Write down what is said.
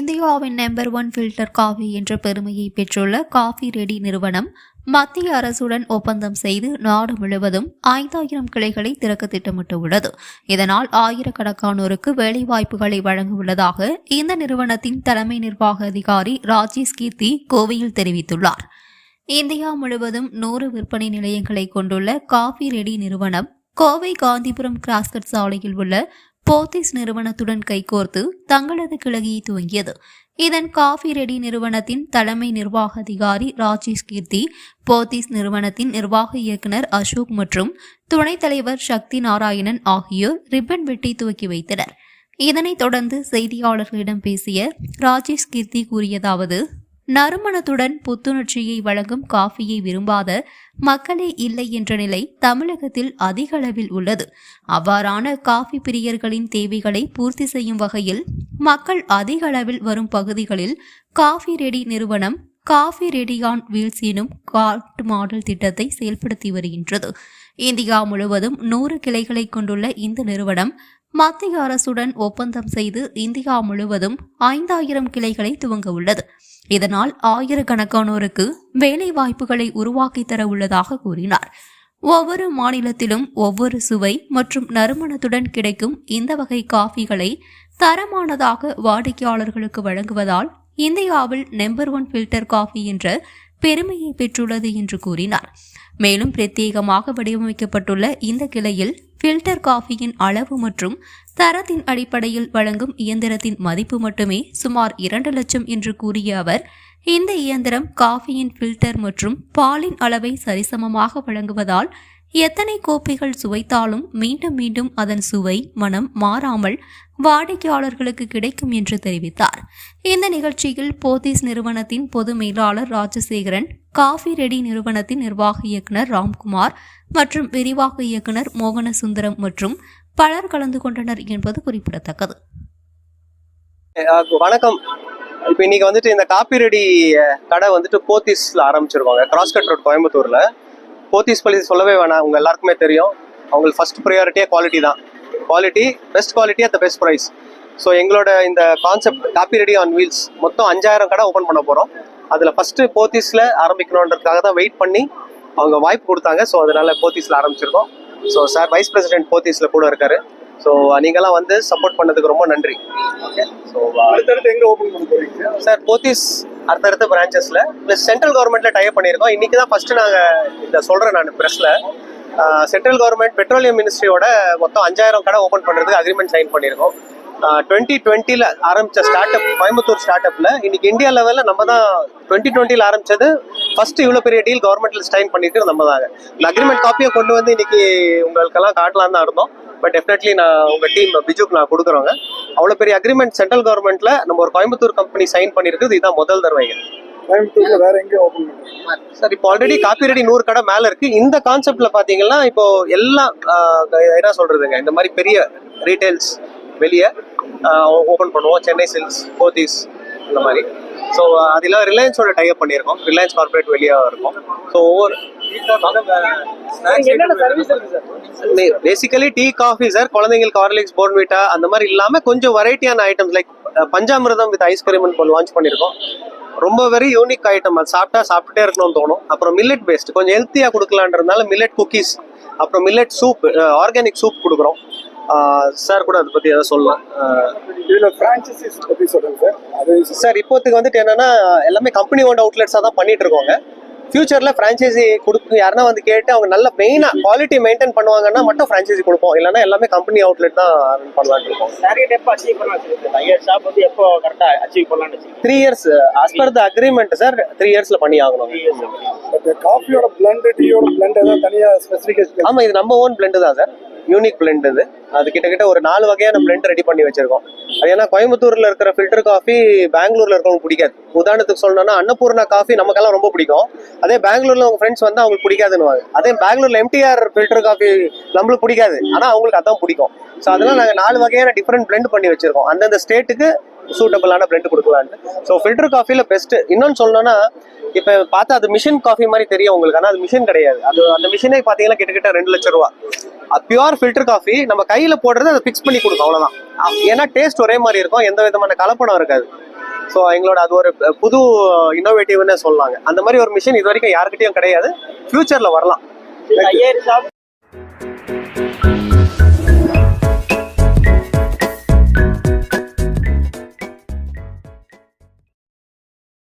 இந்தியாவின் number one filter coffee என்ற பெருமையை பெற்றுள்ள காஃபி ரெடி நிறுவனம் மத்திய அரசுடன் ஒப்பந்தம் செய்து நாடு முழுவதும் ஐந்தாயிரம் கிளைகளை திறக்க திட்டமிட்டுள்ளது. இதனால் ஆயிரக்கணக்கானோருக்கு வேலைவாய்ப்புகளை வழங்கவுள்ளதாக இந்த நிறுவனத்தின் தலைமை நிர்வாக அதிகாரி ராஜேஷ் கீர்த்தி கோவையில் தெரிவித்துள்ளார். இந்தியா முழுவதும் நூறு விற்பனை நிலையங்களை கொண்டுள்ள காஃபி ரெடி நிறுவனம் கோவை காந்திபுரம் கிராஸ்கட் சாலையில் உள்ள போத்திஸ் நிறுவனத்துடன் கைகோர்த்து தங்களது கிளகியை துவங்கியது. இதன் காஃபி ரெடி நிறுவனத்தின் தலைமை நிர்வாக அதிகாரி ராஜேஷ் கீர்த்தி போத்திஸ் நிறுவனத்தின் நிர்வாக இயக்குனர் அசோக் மற்றும் துணைத் தலைவர் சக்தி நாராயணன் ஆகியோர் ரிப்பன் வெட்டி துவக்கி வைத்தனர். இதனைத் தொடர்ந்து செய்தியாளர்களிடம் பேசிய ராஜேஷ் கீர்த்தி கூறியதாவது நறுமணத்துடன் புத்துணர்ச்சியை வழங்கும் காஃபியை விரும்பாத மக்களே இல்லை என்ற நிலை தமிழகத்தில் அதிக அளவில் உள்ளது. அவ்வாறான காஃபி பிரியர்களின் தேவைகளை பூர்த்தி செய்யும் வகையில் மக்கள் அதிக அளவில் வரும் பகுதிகளில் காஃபி ரெடி நிறுவனம் காஃபி ரெடியான் வீல்ஸ் எனும் காட் மாடல் திட்டத்தை செயல்படுத்தி வருகின்றது. இந்தியா முழுவதும் நூறு கிளைகளை கொண்டுள்ள இந்த நிறுவனம் மத்திய அரசுடன் ஒப்பந்தம் செய்து இந்தியா முழுவதும் ஐந்தாயிரம் கிளைகளை துவங்க உள்ளது. இதனால் ஆயிரக்கணக்கானோருக்கு வேலை வாய்ப்புகளை உருவாக்கி தர உள்ளதாக கூறினார். ஒவ்வொரு மாநிலத்திலும் ஒவ்வொரு சுவை மற்றும் நறுமணத்துடன் கிடைக்கும் இந்த வகை காஃபிகளை தரமானதாக வாடிக்கையாளர்களுக்கு வழங்குவதால் இந்தியாவில் நம்பர் ஒன் ஃபில்டர் காஃபி என்ற பெருமையை பெற்றுள்ளது என்று கூறினார். மேலும் பிரத்யேகமாக வடிவமைக்கப்பட்டுள்ள இந்த கிளையில் ஃபில்டர் காஃபியின் அளவு மற்றும் தரத்தின் அடிப்படையில் வழங்கும் இயந்திரத்தின் மதிப்பு மட்டுமே சுமார் இரண்டு லட்சம் என்று கூறிய அவர் இந்த இயந்திரம் காஃபியின் ஃபில்டர் மற்றும் பாலின் அளவை சரிசமமாக வழங்குவதால் எத்தனை கோப்பைகள் சுவைத்தாலும் மீண்டும் மீண்டும் அதன் சுவை மனம் மாறாமல் வாடிக்கையாளர்களுக்கு கிடைக்கும் என்று தெரிவித்தார். இந்த நிகழ்ச்சியில் போத்தீஸ் நிறுவனத்தின் பொது மேலாளர் ராஜசேகரன் காஃபி ரெடி நிறுவனத்தின் நிர்வாக இயக்குனர் ராம்குமார் மற்றும் விரிவாக இயக்குனர் மோகனசுந்தரம் மற்றும் பலர் கலந்து கொண்டனர் என்பது குறிப்பிடத்தக்கது. வணக்கம். இப்போ இன்னைக்கு வந்துட்டு இந்த காப்பி ரெடி கடை வந்துட்டு போத்தீஸ்ல ஆரம்பிச்சிருக்காங்க கிராஸ்கட் ரோட் கோயம்புத்தூர்ல. போத்தீஸ் பள்ளி சொல்லவே வேணாம். உங்க எல்லாருக்குமே தெரியும். அவங்களுக்கு ஃபர்ஸ்ட் ப்ரையாரிட்டியே குவாலிட்டி தான். Quality best quality at the best price so எங்களோட இந்த concept coffee ready on wheels மொத்தம் அஞ்சாயிரம் கடை ஓப்பன் பண்ண போகிறோம் அதில் ஃபர்ஸ்ட் போத்தீஸ்ல ஆரம்பிக்கணுன்றதுக்காக தான் வெயிட் பண்ணி அவங்க வாய்ப்பு கொடுத்தாங்க. ஸோ அதனால போத்தீஸ்ல ஆரம்பிச்சிருக்கோம். ஸோ சார் வைஸ் பிரசிடென்ட் போத்தீஸ்ல கூட இருக்காரு. ஸோ நீங்களாம் வந்து சப்போர்ட் பண்ணதுக்கு ரொம்ப நன்றி. ஓகே ஸோ அடுத்தடுத்து எங்க ஓபன் பண்ண போறீங்க? சார் போத்தீஸ் அடுத்தடுத்த பிரான்ச்சஸில் ப்ளஸ் சென்ட்ரல் கவர்மெண்ட்ல டைப் பண்ணியிருக்கோம். இன்றைக்கி தான் ஃபஸ்ட்டு நாங்கள் இதை சொல்கிறேன் நான் ப்ரெஸில் சென்ட்ரல் கவர்மெண்ட் பெட்ரோலியம் மினிஸ்ட்ரியோட மொத்தம் அஞ்சாயிரம் கடை ஓப்பன் பண்ணுறதுக்கு அக்ரிமெண்ட் சைன் பண்ணியிருக்கோம். டுவெண்ட்டி டுவெண்ட்டில ஆரம்பிச்ச ஸ்டார்ட் அப் கோயம்புத்தூர் ஸ்டார்ட் அப்பில் இன்றைக்கி இந்தியா லெவலில் நம்ம தான் டுவெண்ட்டி டுவெண்ட்டில ஆரம்பிச்சது. ஃபஸ்ட்டு இவ்வளோ பெரிய டீல் கவர்மெண்ட்டில் சைன் பண்ணிட்டு நம்ம தாங்க இந்த அக்ரிமெண்ட் காப்பியை கொண்டு வந்து இன்னைக்கு உங்களுக்கெல்லாம் காட்டலான்னு தான் இருந்தோம். பட் டெஃபினெட்லி நான் உங்க டீம் பிஜுக்கு நான் கொடுக்குறோங்க அவ்வளோ பெரிய அக்ரிமெண்ட் சென்ட்ரல் கவர்மெண்ட்ல நம்ம ஒரு கோயம்புத்தூர் கம்பெனி சைன் பண்ணியிருக்குது இதுதான் முதல் தடவைங்க கோயம்புத்தூர்ல வேற எங்க ஓபன் சார் இப்போ ஆல்ரெடி காப்பி ரெடி நூறு கடை மேல இருக்கு. இந்த கான்செப்ட்ல பாத்தீங்கன்னா இப்போ எல்லாம் என்ன சொல்றதுங்க இந்த மாதிரி பெரிய ரீட்டைல்ஸ் வெளியே ஓபன் பண்ணுவோம். சென்னை சில்க்ஸ் போத்தீஸ் இந்த மாதிரி. ஸோ அதில் ரிலையன்ஸோட டைப் பண்ணியிருக்கோம். ரிலையன்ஸ் கார்பரேட் வெளியே இருக்கும். ஸோ ஒவ்வொரு என்னென்ன சர்வீஸ் இருக்கு sir? Basically tea coffee sir குழந்தைங்களுக்கு ஹார்லிக்ஸ் போர்ன்விட்டா அந்த மாதிரி இல்லாம கொஞ்சம் வெரைட்டியான items like panchamirtham with ice cream launch பண்ணியிருக்கோம் ரொம்ப வெரி யூனிக் ஐட்டம் அது சாப்பிட்டா சாப்பிட்டுட்டே இருக்கணும்னு தோணும். அப்புறம் மில்லட் பேஸ்ட் கொஞ்சம் ஹெல்த்தியா கொடுக்கலான்றதுனால மில்லட் குக்கீஸ் அப்புறம் மில்லட் சூப் ஆர்கானிக் சூப் கொடுக்குறோம். சார் கூட அதை பத்தி ஏதாவது சொல்லலாம் இதுல சார் அது சார் இப்போத்துக்கு வந்துட்டு என்னன்னா எல்லாமே கம்பெனி ஓன் அவுட்லெட்ஸாக தான் பண்ணிட்டு இருக்கோங்க. ஃபியூச்சர்ல ஃப்ரான்ச்சைசி கொடுத்து யாருன்னா வந்து கேட்டு அவங்க நல்ல மெயினா குவாலிட்டி மெயின்டைன் பண்ணுவாங்கன்னா மட்டும் ஃப்ரான்ச்சைசி கொடுப்போம். இல்லைன்னா எல்லாமே கம்பெனி அவுட்லெட் தான் run பண்ணலாம்னு இருக்கோம். டார்கெட் எப்போ அச்சீவ் பண்ணலாம் ஐயர் ஷாப் வந்து எப்போ கரெக்டாக அச்சீவ் பண்ணலாம்னு வச்சிருக்கீங்க? Three years as per the agreement sir three இயர்ஸ்ல பண்ணி ஆகணும். காஃபியோட பிளண்ட் டீயோட பிளண்ட் ஏதாவது தனியா ஸ்பெசிஃபிகேஷன் ஆமா இது நம்ம ஓன் பிளெண்ட் தான் சார் யூனிக் பிளெண்ட் இது. அது கிட்டத்தட்ட ஒரு நாலு வகையான பிளெண்ட் ரெடி பண்ணி வச்சிருக்கோம். அது ஏன்னா கோயம்புத்தூர்ல இருக்கிற ஃபில்டர் காஃபி பெங்களூர்ல இருக்கவங்க பிடிக்காது. உதாரணத்துக்கு சொல்லணும்னா அன்னபூர்ணா காஃபி நமக்கெல்லாம் ரொம்ப பிடிக்கும். அதே பெங்களூர்ல உங்க ஃப்ரெண்ட்ஸ் வந்து அவங்களுக்கு பிடிக்காதுன்னு அதே பெங்களூர்ல எம்டிஆர் ஃபில்டர் காஃபி நம்மளுக்கு பிடிக்காது. ஆனா அவங்களுக்கு அதான் பிடிக்கும். ஸோ அதெல்லாம் நாங்கள் நாலு வகையான டிஃப்ரெண்ட் பிளெண்ட் பண்ணி வச்சிருக்கோம். அந்தந்த ஸ்டேட்டுக்கு சூட்டபிளான பிளெண்ட் கொடுக்கலான்ட்டு ஸோ ஃபில்டர் காஃபில பெஸ்ட் இன்னொன்னு சொல்லணும்னா இப்போ பார்த்தா அது மிஷின் காஃபி மாதிரி தெரியும் உங்களுக்கு. ஆனால் அது மிஷின் கிடையாது. அது அந்த மிஷினே பார்த்தீங்கன்னா கிட்டத்தட்ட ரெண்டு லட்சம் ரூபா. பியூர் ஃபில்டர் காஃபி நம்ம கையில போடுறது அதை ஃபிக்ஸ் பண்ணி கொடுக்கும் அவ்வளவுதான். ஏன்னா டேஸ்ட் ஒரே மாதிரி இருக்கும் எந்த விதமான கலப்படம் இருக்காது. ஸோ எங்களோட அது ஒரு புது இன்னோவேட்டிவ்னு சொல்லாங்க அந்த மாதிரி ஒரு மிஷின் இது வரைக்கும் யாருக்கிட்டையும் கிடையாது. ஃபியூச்சர்ல வரலாம்.